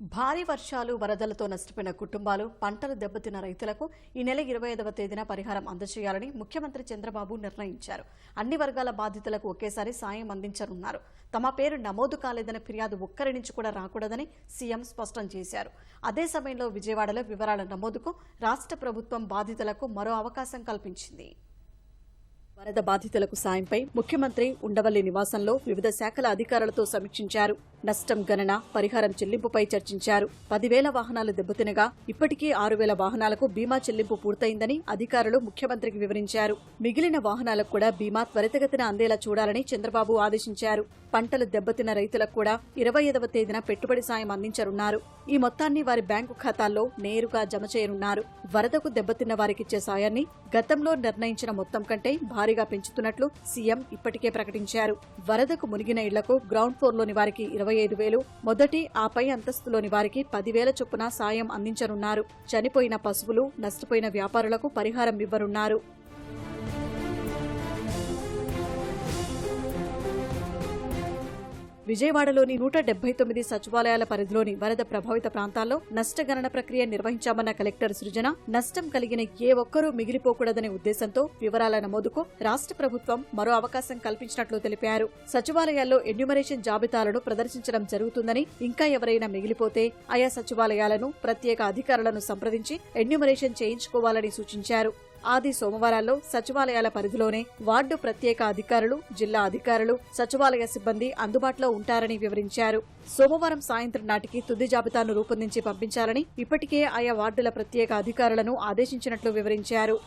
భారీ వర్షాలు వరదలతో నష్టపోయిన కుటుంబాలు పంటలు దెబ్బతిన్న రైతులకు ఈ నెల ఇరవై ఐదవ తేదీన పరిహారం అందజేయాలని ముఖ్యమంత్రి చంద్రబాబు నిర్ణయించారు. అన్ని వర్గాల బాధితులకు ఒకేసారి సాయం అందించనున్నారు. తమ పేరు నమోదు కాలేదన్న ఫిర్యాదు ఒక్కరి నుంచి కూడా రాకూడదని సీఎం స్పష్టం చేశారు. అదే సమయంలో విజయవాడలో వివరాల నమోదుకు రాష్ట్ర ప్రభుత్వం బాధితులకు మరో అవకాశం కల్పించింది. వరద బాధితులకు సాయంపై ముఖ్యమంత్రి ఉండవల్లి నివాసంలో వివిధ శాఖల అధికారులతో సమీక్షించారు. నష్టం గణన పరిహారం చెల్లింపుపై చర్చించారు. పదివేల వాహనాలు దెబ్బతినగా ఇప్పటికీ ఆరు వేల వాహనాలకు బీమా చెల్లింపు పూర్తయిందని అధికారులు ముఖ్యమంత్రికి వివరించారు. మిగిలిన వాహనాలకు కూడా బీమా త్వరితగతిన అందేలా చూడాలని చంద్రబాబు ఆదేశించారు. పంటలు దెబ్బతిన్న రైతులకు కూడా ఇరవై ఐదవ తేదీన పెట్టుబడి సాయం అందించనున్నారు. ఈ మొత్తాన్ని వారి బ్యాంకు ఖాతాల్లో నేరుగా జమ చేయనున్నారు. వరదకు దెబ్బతిన్న వారికిచ్చే సాయాన్ని గతంలో నిర్ణయించిన మొత్తం కంటే భారీగా పెంచుతున్నట్లు సీఎం ఇప్పటికే ప్రకటించారు. వరదకు మునిగిన ఇళ్ళకు గ్రౌండ్ ఫ్లోర్లోని వారికి ఇరవై ఐదు వేలు. మొదటి ఆపై అంతస్తులోని వారికి పదివేల చొప్పున సాయం అందించనున్నారు. చనిపోయిన పశువులు నష్టపోయిన వ్యాపారులకు పరిహారం ఇవ్వనున్నారు. విజయవాడలోని నూట డెబ్బై తొమ్మిది సచివాలయాల పరిధిలోని వరద ప్రభావిత ప్రాంతాల్లో నష్టగణన ప్రక్రియ నిర్వహించామన్న కలెక్టర్ సృజన నష్టం కలిగిన ఏ ఒక్కరూ మిగిలిపోకూడదనే ఉద్దేశంతో వివరాల నమోదుకు రాష్ట్ర ప్రభుత్వం మరో అవకాశం కల్పించినట్లు తెలిపారు. సచివాలయాల్లో ఎన్యూమరేషన్ జాబితాలను ప్రదర్శించడం జరుగుతుందని ఇంకా ఎవరైనా మిగిలిపోతే ఆయా సచివాలయాలను ప్రత్యేక అధికారులను సంప్రదించి ఎన్యూమరేషన్ చేయించుకోవాలని సూచించారు. ఆది సోమవారాల్లో సచివాలయాల పరిధిలోనే వార్డు ప్రత్యేక అధికారులు జిల్లా అధికారులు సచివాలయ సిబ్బంది అందుబాటులో ఉంటారని వివరించారు. సోమవారం సాయంత్రం నాటికి తుది జాబితాను రూపొందించి పంపించాలని ఇప్పటికే ఆయా వార్డుల ప్రత్యేక అధికారులను ఆదేశించినట్లు వివరించారు.